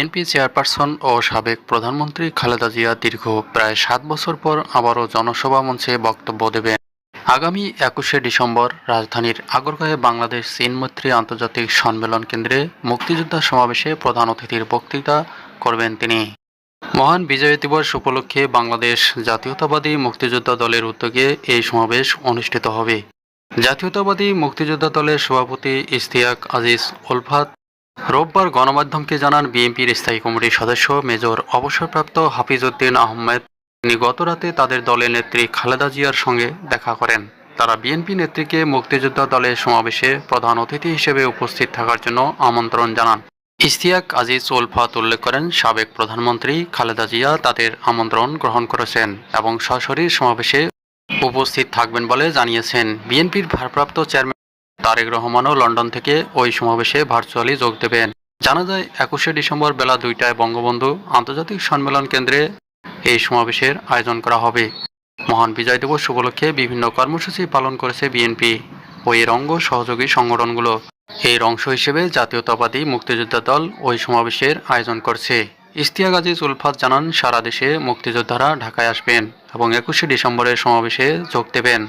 BNP chairperson ও সাবেক প্রধানমন্ত্রী খালেদা জিয়া দীর্ঘ প্রায় সাত বছর পর আবারও জনসভা মঞ্চে বক্তব্য দেবেন। আগামী একুশে ডিসেম্বর রাজধানীর আগরগাঁয়ে বাংলাদেশ চীন মৈত্রী আন্তর্জাতিক সম্মেলন কেন্দ্রে মুক্তিযোদ্ধা সমাবেশে প্রধান অতিথির বক্তৃতা করবেন তিনি। মহান বিজয় দিবস উপলক্ষে বাংলাদেশ জাতীয়তাবাদী মুক্তিযোদ্ধা দলের উদ্যোগে এই সমাবেশ অনুষ্ঠিত হবে। জাতীয়তাবাদী মুক্তিযোদ্ধা দলের সভাপতি ইস্তিয়াক আজিজ উলফাত রোববার গণমাধ্যমকে জানান বিএনপির স্থায়ী কমিটির সদস্য মেজর অবসরপ্রাপ্ত হাফিজউদ্দিন আহমেদ। তিনি গতরাতে তাদের দলের নেত্রী খালেদা জিয়ার সঙ্গে দেখা করেন। তারা বিএনপি নেত্রীকে মুক্তিযোদ্ধা দলের সমাবেশে প্রধান অতিথি হিসেবে উপস্থিত থাকার জন্য আমন্ত্রণ জানান। ইস্তিয়াক আজিজ উলফাত উল্লেখ করেন, সাবেক প্রধানমন্ত্রী খালেদা জিয়া তাদের আমন্ত্রণ গ্রহণ করেছেন এবং সরাসরি সমাবেশে উপস্থিত থাকবেন বলে জানিয়েছেন। বিএনপির ভারপ্রাপ্ত চেয়ারম্যান তারেক রহমানও লন্ডন থেকে ওই সমাবেশে ভার্চুয়ালি যোগ দেবেন। জানা যায়, একুশে ডিসেম্বর বেলা দুইটায় বঙ্গবন্ধু আন্তর্জাতিক সম্মেলন কেন্দ্রে এই সমাবেশের আয়োজন করা হবে। মহান বিজয় দিবস উপলক্ষে বিভিন্ন কর্মসূচি পালন করেছে বিএনপি ও এর অঙ্গ সহযোগী সংগঠনগুলো। এর অংশ হিসেবে জাতীয়তাবাদী মুক্তিযোদ্ধা দল ওই সমাবেশের আয়োজন করছে। ইস্তিয়াক আজিজ উলফাত জানান, সারা দেশে মুক্তিযোদ্ধারা ঢাকায় আসবেন এবং একুশে ডিসেম্বরের সমাবেশে যোগ দেবেন।